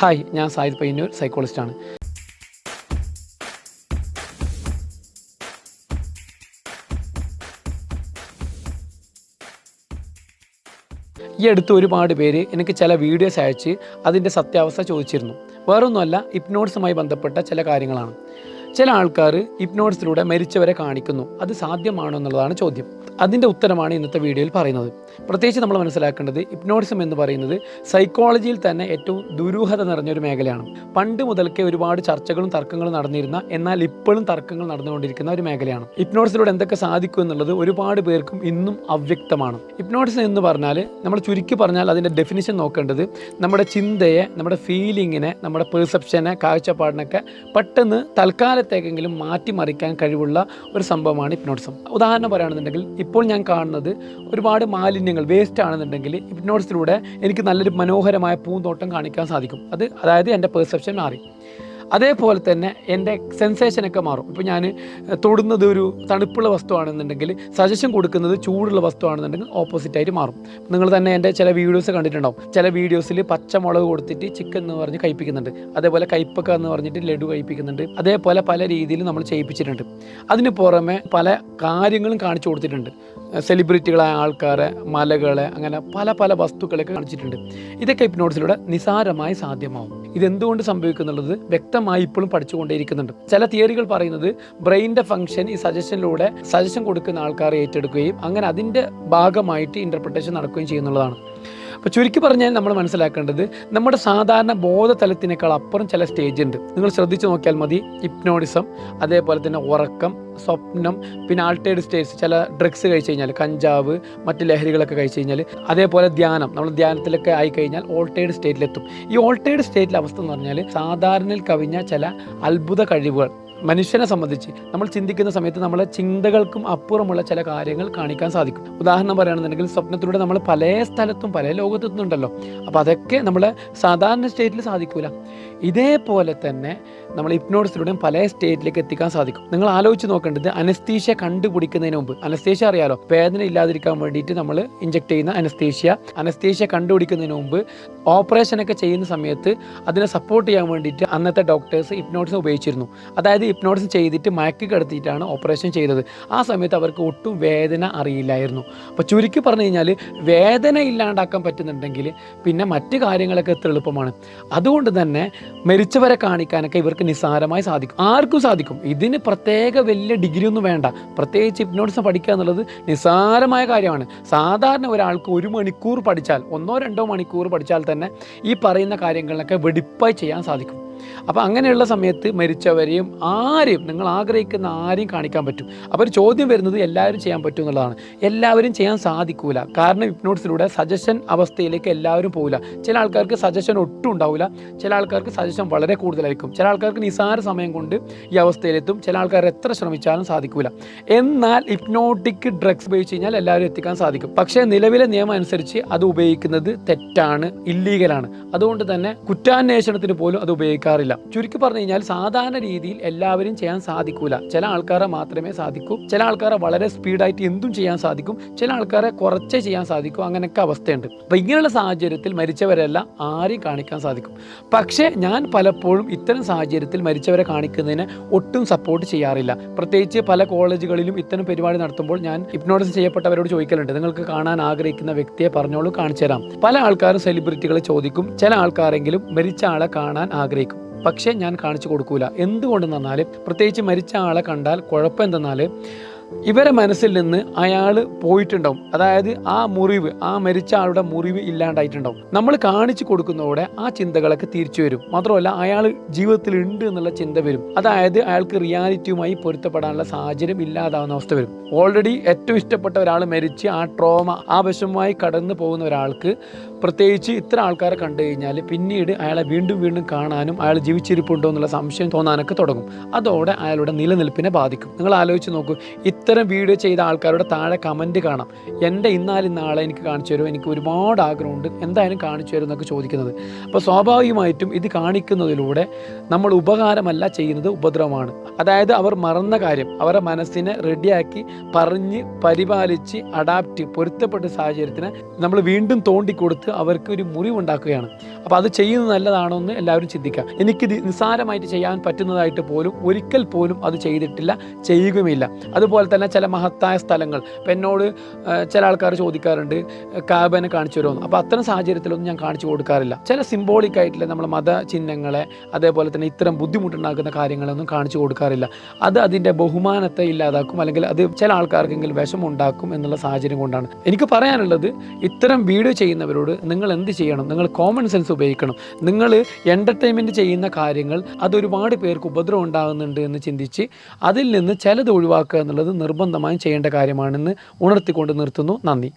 Hi ഞാൻ Zayed Payyanur സൈക്കോളജിസ്റ്റാണ് ഈ അടുത്ത് ഒരുപാട് പേര് എനിക്ക് ചില വീഡിയോസ് അയച്ച് അതിന്റെ സത്യാവസ്ഥ ചോദിച്ചിരുന്നു. വേറൊന്നുമല്ല ഇപ്നോട്സുമായി ബന്ധപ്പെട്ട ചില കാര്യങ്ങളാണ്. ചില ആൾക്കാർ ഇപ്നോട്സിലൂടെ മരിച്ചവരെ കാണിക്കുന്നു. അത് സാധ്യമാണോ എന്നുള്ളതാണ് ചോദ്യം. അതിന്റെ ഉത്തരമാണ് ഇന്നത്തെ വീഡിയോയിൽ പറയുന്നത്. പ്രത്യേകിച്ച് നമ്മൾ മനസ്സിലാക്കേണ്ടത് ഹിപ്നോട്ടിസം എന്ന് പറയുന്നത് സൈക്കോളജിയിൽ തന്നെ ഏറ്റവും ദുരൂഹത നിറഞ്ഞ ഒരു മേഖലയാണ്. പണ്ട് മുതൽക്കേ ഒരുപാട് ചർച്ചകളും തർക്കങ്ങളും നടന്നിരുന്ന എന്നാൽ ഇപ്പോഴും തർക്കങ്ങൾ നടന്നുകൊണ്ടിരിക്കുന്ന ഒരു മേഖലയാണ്. ഇപ്നോട്ടിസിലൂടെ എന്തൊക്കെ സാധിക്കും എന്നുള്ളത് ഒരുപാട് പേർക്കും ഇന്നും അവ്യക്തമാണ്. ഹിപ്നോട്ടിസം എന്ന് പറഞ്ഞാൽ നമ്മൾ ചുരുക്കി പറഞ്ഞാൽ അതിന്റെ ഡെഫിനിഷൻ നോക്കേണ്ടത് നമ്മുടെ ചിന്തയെ നമ്മുടെ ഫീലിങ്ങിനെ നമ്മുടെ പെർസെപ്ഷനെ കാഴ്ചപ്പാടിനൊക്കെ പെട്ടെന്ന് തൽക്കാലത്തേക്കെങ്കിലും മാറ്റിമറിക്കാൻ കഴിവുള്ള ഒരു സംഭവമാണ് ഹിപ്നോട്ടിസം. ഉദാഹരണം പറയുകയാണെന്നുണ്ടെങ്കിൽ ഇപ്പോൾ ഞാൻ കാണുന്നത് ഒരുപാട് മാലിന്യങ്ങൾ വേസ്റ്റ് ആണെന്നുണ്ടെങ്കിൽ ഹിപ്നോട്ടിസിലൂടെ എനിക്ക് നല്ലൊരു മനോഹരമായ പൂന്തോട്ടം കാണിക്കാൻ സാധിക്കും. അത് അതായത് എന്റെ പെർസെപ്ഷൻ മാറി. അതേപോലെ തന്നെ എന്റെ സെൻസേഷനൊക്കെ മാറും. ഇപ്പോൾ ഞാൻ തൊടുന്നത് ഒരു തണുപ്പുള്ള വസ്തുവാണെന്നുണ്ടെങ്കിൽ സജഷൻ കൊടുക്കുന്നത് ചൂടുള്ള വസ്തുവാണെന്നുണ്ടെങ്കിൽ ഓപ്പോസിറ്റായിട്ട് മാറും. നിങ്ങൾ തന്നെ എന്റെ ചില വീഡിയോസ് കണ്ടിട്ടുണ്ടാവും. ചില വീഡിയോസിൽ പച്ചമുളക് കൊടുത്തിട്ട് ചിക്കൻ എന്ന് പറഞ്ഞ് കഴിപ്പിക്കുന്നുണ്ട്. അതേപോലെ കയ്പ്പക്ക എന്ന് പറഞ്ഞിട്ട് ലഡു കഴിപ്പിക്കുന്നുണ്ട്. അതേപോലെ പല രീതിയിൽ നമ്മൾ ചെയ്യിപ്പിച്ചിട്ടുണ്ട്. അതിന് പുറമെ പല കാര്യങ്ങളും കാണിച്ചു കൊടുത്തിട്ടുണ്ട്. സെലിബ്രിറ്റികളായ ആൾക്കാരെ മലകളെ അങ്ങനെ പല പല വസ്തുക്കളൊക്കെ കാണിച്ചിട്ടുണ്ട്. ഇതൊക്കെ ഹിപ്നോട്ടിസിലൂടെ നിസാരമായി സാധ്യമാവും. ഇതെന്തുകൊണ്ട് സംഭവിക്കുന്നുള്ളത് വ്യക്തമായി ഇപ്പോഴും പഠിച്ചുകൊണ്ടേയിരിക്കുന്നുണ്ട്. ചില തിയറികൾ പറയുന്നത് ബ്രെയിനിന്റെ ഫംഗ്ഷൻ ഈ സജഷനിലൂടെ സജഷൻ കൊടുക്കുന്ന ആൾക്കാരെ ഏറ്റെടുക്കുകയും അങ്ങനെ അതിന്റെ ഭാഗമായിട്ട് ഇന്റർപ്രിട്ടേഷൻ നടക്കുകയും ചെയ്യുന്നുള്ളതാണ്. അപ്പോൾ ചുരുക്കി പറഞ്ഞാൽ നമ്മൾ മനസ്സിലാക്കേണ്ടത് നമ്മുടെ സാധാരണ ബോധതലത്തിനേക്കാൾ അപ്പുറം ചില സ്റ്റേജ് ഉണ്ട്. നിങ്ങൾ ശ്രദ്ധിച്ചു നോക്കിയാൽ മതി. ഇപ്നോഡിസം അതേപോലെ തന്നെ ഉറക്കം സ്വപ്നം പിന്നെ ആൾട്ടേഡ് സ്റ്റേറ്റ്സ് ചില ഡ്രഗ്സ് കഴിച്ചു കഴിഞ്ഞാൽ കഞ്ചാവ് മറ്റ് ലഹരികളൊക്കെ കഴിച്ചു കഴിഞ്ഞാൽ അതേപോലെ ധ്യാനം നമ്മൾ ധ്യാനത്തിലൊക്കെ ആയി കഴിഞ്ഞാൽ ഓൾട്ടേഡ് സ്റ്റേറ്റിലെത്തും ഈ ഓൾട്ടേഡ് സ്റ്റേറ്റിലെ അവസ്ഥ എന്ന് പറഞ്ഞാൽ സാധാരണയിൽ കവിഞ്ഞ ചില അത്ഭുത കഴിവുകൾ. മനുഷ്യനെ സംബന്ധിച്ച് നമ്മൾ ചിന്തിക്കുന്ന സമയത്ത് നമ്മളെ ചിന്തകൾക്കും അപ്പുറമുള്ള ചില കാര്യങ്ങൾ കാണിക്കാൻ സാധിക്കും. ഉദാഹരണം പറയുകയാണെന്നുണ്ടെങ്കിൽ സ്വപ്നത്തിലൂടെ നമ്മൾ പല സ്ഥലത്തും പല ലോകത്തെത്തുന്നുണ്ടല്ലോ. അപ്പോൾ അതൊക്കെ നമ്മളെ സാധാരണ സ്റ്റേറ്റിൽ സാധിക്കൂല. ഇതേപോലെ തന്നെ നമ്മൾ ഇപ്നോട്സിലൂടെയും പല സ്റ്റേറ്റിലേക്ക് എത്തിക്കാൻ സാധിക്കും. നിങ്ങൾ ആലോചിച്ച് നോക്കേണ്ടത് അനസ്തീഷ്യ കണ്ടുപിടിക്കുന്നതിന് മുമ്പ് അനസ്തീഷ്യ അറിയാലോ? വേദന ഇല്ലാതിരിക്കാൻ വേണ്ടിയിട്ട് നമ്മൾ ഇഞ്ചെക്ട് ചെയ്യുന്ന അനസ്തീഷ്യ. അനസ്തീഷ്യ കണ്ടുപിടിക്കുന്നതിന് മുമ്പ് ഓപ്പറേഷനൊക്കെ ചെയ്യുന്ന സമയത്ത് അതിനെ സപ്പോർട്ട് ചെയ്യാൻ വേണ്ടിയിട്ട് അന്നത്തെ ഡോക്ടേഴ്സ് ഇപ്നോട്ടിസം ഉപയോഗിച്ചിരുന്നു. അതായത് ഇപ്നോട്ടിസം ചെയ്തിട്ട് മയക്കി കിടത്തിയിട്ടാണ് ഓപ്പറേഷൻ ചെയ്തത്. ആ സമയത്ത് അവർക്ക് ഒട്ടും വേദന അറിയില്ലായിരുന്നു. അപ്പോൾ ചുരുക്കി പറഞ്ഞു കഴിഞ്ഞാൽ വേദന ഇല്ലാണ്ടാക്കാൻ പറ്റുന്നുണ്ടെങ്കിൽ പിന്നെ മറ്റ് കാര്യങ്ങളൊക്കെ എത്ര എളുപ്പമാണ്. അതുകൊണ്ട് തന്നെ മരിച്ചവരെ കാണിക്കാനൊക്കെ ഇവർക്ക് നിസ്സാരമായി സാധിക്കും. ആർക്കും സാധിക്കും. ഇതിന് പ്രത്യേക വലിയ ഡിഗ്രി ഒന്നും വേണ്ട. പ്രത്യേകിച്ച് ഇപ്നോട്ടിസം പഠിക്കുക എന്നുള്ളത് നിസ്സാരമായ കാര്യമാണ്. സാധാരണ ഒരാൾക്ക് ഒരു മണിക്കൂർ പഠിച്ചാൽ ഒന്നോ രണ്ടോ മണിക്കൂർ പഠിച്ചാൽ തന്നെ ഈ പറയുന്ന കാര്യങ്ങളിലൊക്കെ വെടിപ്പായി ചെയ്യാൻ സാധിക്കും. അപ്പോൾ അങ്ങനെയുള്ള സമയത്ത് മരിച്ചവരെയും ആരെയും നിങ്ങൾ ആഗ്രഹിക്കുന്ന ആരെയും കാണിക്കാൻ പറ്റും. അപ്പോൾ ഒരു ചോദ്യം വരുന്നത് എല്ലാവരും ചെയ്യാൻ പറ്റും എന്നുള്ളതാണ്. എല്ലാവരും ചെയ്യാൻ സാധിക്കൂല. കാരണം ഹിപ്നോട്ടിസിലൂടെ സജഷൻ അവസ്ഥയിലേക്ക് എല്ലാവരും പോകില്ല ചില ആൾക്കാർക്ക് സജഷൻ ഒട്ടും ഉണ്ടാവില്ല. ചില ആൾക്കാർക്ക് സജഷൻ വളരെ കൂടുതലായിരിക്കും. ചില ആൾക്കാർക്ക് നിസാര സമയം കൊണ്ട് ഈ അവസ്ഥയിലെത്തും. ചില ആൾക്കാർ എത്ര ശ്രമിച്ചാലും സാധിക്കൂല. എന്നാൽ ഹിപ്നോട്ടിക് ഡ്രഗ്സ് ഉപയോഗിച്ച് കഴിഞ്ഞാൽ എല്ലാവരും എത്തിക്കാൻ സാധിക്കും. പക്ഷേ നിലവിലെ നിയമം അനുസരിച്ച് അത് ഉപയോഗിക്കുന്നത് തെറ്റാണ് ഇല്ലീഗലാണ്. അതുകൊണ്ട് തന്നെ കുറ്റാന്വേഷണത്തിന് പോലും അത് ഉപയോഗിക്കാറില്ല ചുരുക്കി പറഞ്ഞു കഴിഞ്ഞാൽ സാധാരണ രീതിയിൽ എല്ലാവരും ചെയ്യാൻ സാധിക്കൂല. ചില ആൾക്കാരെ മാത്രമേ സാധിക്കൂ. ചില ആൾക്കാരെ വളരെ സ്പീഡായിട്ട് എന്തും ചെയ്യാൻ സാധിക്കും. ചില ആൾക്കാരെ കുറച്ചേ ചെയ്യാൻ സാധിക്കും. അങ്ങനെയൊക്കെ അവസ്ഥയുണ്ട്. അപ്പം ഇങ്ങനെയുള്ള സാഹചര്യത്തിൽ മരിച്ചവരെല്ലാം ആരെയും കാണിക്കാൻ സാധിക്കും. പക്ഷേ ഞാൻ പലപ്പോഴും ഇത്തരം സാഹചര്യത്തിൽ മരിച്ചവരെ കാണിക്കുന്നതിന് ഒട്ടും സപ്പോർട്ട് ചെയ്യാറില്ല. പ്രത്യേകിച്ച് പല കോളേജുകളിലും ഇത്തരം പരിപാടി നടത്തുമ്പോൾ ഞാൻ ഹിപ്നോട്ടിസ് ചെയ്യപ്പെട്ടവരോട് ചോദിക്കലുണ്ട്. നിങ്ങൾക്ക് കാണാൻ ആഗ്രഹിക്കുന്ന വ്യക്തിയെ പറഞ്ഞോളൂ കാണിച്ചു തരാം പല ആൾക്കാരും സെലിബ്രിറ്റികളെ ചോദിക്കും. ചില ആൾക്കാരെങ്കിലും മരിച്ച ആളെ കാണാൻ ആഗ്രഹിക്കും. പക്ഷേ ഞാൻ കാണിച്ചു കൊടുക്കൂല. എന്തുകൊണ്ടെന്ന് പറഞ്ഞാൽ പ്രത്യേകിച്ച് മരിച്ച ആളെ കണ്ടാൽ കുഴപ്പം എന്തെന്നാൽ ഇവരെ മനസ്സിൽ നിന്ന് അയാൾ പോയിട്ടുണ്ടാവും. അതായത് ആ മുറിവ് ആ മരിച്ച ആളുടെ മുറിവ് ഇല്ലാണ്ടായിട്ടുണ്ടാവും. നമ്മൾ കാണിച്ചു കൊടുക്കുന്നതോടെ ആ ചിന്തകളൊക്കെ തിരിച്ചു വരും. മാത്രമല്ല അയാൾ ജീവിതത്തിൽ ഉണ്ട് എന്നുള്ള ചിന്ത വരും. അതായത് അയാൾക്ക് റിയാലിറ്റിയുമായി പൊരുത്തപ്പെടാനുള്ള സാഹചര്യം ഇല്ലാതാവുന്ന അവസ്ഥ വരും. ഓൾറെഡി ഏറ്റവും ഇഷ്ടപ്പെട്ട ഒരാൾ മരിച്ച് ആ ട്രോമ ആ വിഷമമായി കടന്നു പോകുന്ന ഒരാൾക്ക് പ്രത്യേകിച്ച് ഇത്ര ആൾക്കാരെ കണ്ടു കഴിഞ്ഞാൽ പിന്നീട് അയാളെ വീണ്ടും വീണ്ടും കാണാനും അയാൾ ജീവിച്ചിരിപ്പുണ്ടോ എന്നുള്ള സംശയം തോന്നാനൊക്കെ തുടങ്ങും. അതോടെ അയാളുടെ നിലനിൽപ്പിനെ ബാധിക്കും. നിങ്ങൾ ആലോചിച്ച് നോക്കൂ ഇത്തരം വീഡിയോ ചെയ്ത ആൾക്കാരുടെ താഴെ കമന്റ് കാണാം. എന്റെ നാളെ എനിക്ക് കാണിച്ചു തരുമോ? എനിക്ക് ഒരുപാട് ആഗ്രഹമുണ്ട്. എന്തായാലും കാണിച്ചു തരും എന്നൊക്കെ ചോദിക്കുന്നത്. അപ്പോൾ സ്വാഭാവികമായിട്ടും ഇത് കാണിക്കുന്നതിലൂടെ നമ്മൾ ഉപകാരമല്ല ചെയ്യുന്നത് ഉപദ്രവമാണ്. അതായത് അവർ മറന്ന കാര്യം അവരുടെ മനസ്സിനെ റെഡിയാക്കി പറഞ്ഞ് പരിപാലിച്ച് അഡാപ്റ്റ് പൊരുത്തപ്പെട്ട സാഹചര്യത്തിന് നമ്മൾ വീണ്ടും തോണ്ടിക്കൊടുത്ത് അവർക്ക് ഒരു മുറിവുണ്ടാക്കുകയാണ്. അപ്പോൾ അത് ചെയ്യുന്നത് നല്ലതാണോ എന്ന് എല്ലാവരും ചിന്തിക്കുക. എനിക്ക് നിസ്സാരമായിട്ട് ചെയ്യാൻ പറ്റുന്നതായിട്ട് പോലും ഒരിക്കൽ പോലും അത് ചെയ്തിട്ടില്ല ചെയ്യുകയുമില്ല. അതുപോലെ തന്നെ ചില മഹത്തായ സ്ഥലങ്ങൾ. ഇപ്പം എന്നോട് ചില ആൾക്കാർ ചോദിക്കാറുണ്ട് കാബനെ കാണിച്ചു തരുമെന്ന്. അപ്പോൾ അത്തരം സാഹചര്യത്തിലൊന്നും ഞാൻ കാണിച്ചു കൊടുക്കാറില്ല. ചില സിംബോളിക് ആയിട്ടുള്ള നമ്മുടെ മത ചിഹ്നങ്ങളെ അതേപോലെ തന്നെ ഇത്തരം ബുദ്ധിമുട്ടുണ്ടാക്കുന്ന കാര്യങ്ങളൊന്നും കാണിച്ചു കൊടുക്കാറില്ല. അത് അതിന്റെ ബഹുമാനത്തെ ഇല്ലാതാക്കും അല്ലെങ്കിൽ അത് ചില ആൾക്കാർക്കെങ്കിലും വിഷമുണ്ടാക്കും എന്നുള്ള സാഹചര്യം കൊണ്ടാണ്. എനിക്ക് പറയാനുള്ളത് ഇത്തരം വീഡിയോ ചെയ്യുന്നവരോട് നിങ്ങൾ എന്ത് ചെയ്യണം? നിങ്ങൾ കോമൺ സെൻസ് ഉപയോഗിക്കണം. നിങ്ങൾ എന്റർടൈൻമെന്റ് ചെയ്യുന്ന കാര്യങ്ങൾ അത് ഒരുപാട് പേർക്ക് ഉപദ്രവം ഉണ്ടാകുന്നുണ്ട് എന്ന് ചിന്തിച്ച് അതിൽ നിന്ന് ചിലത് ഒഴിവാക്കുക എന്നുള്ളത് നിർബന്ധമായും ചെയ്യേണ്ട കാര്യമാണെന്ന് ഉണർത്തിക്കൊണ്ട് നിർത്തുന്നു. നന്ദി.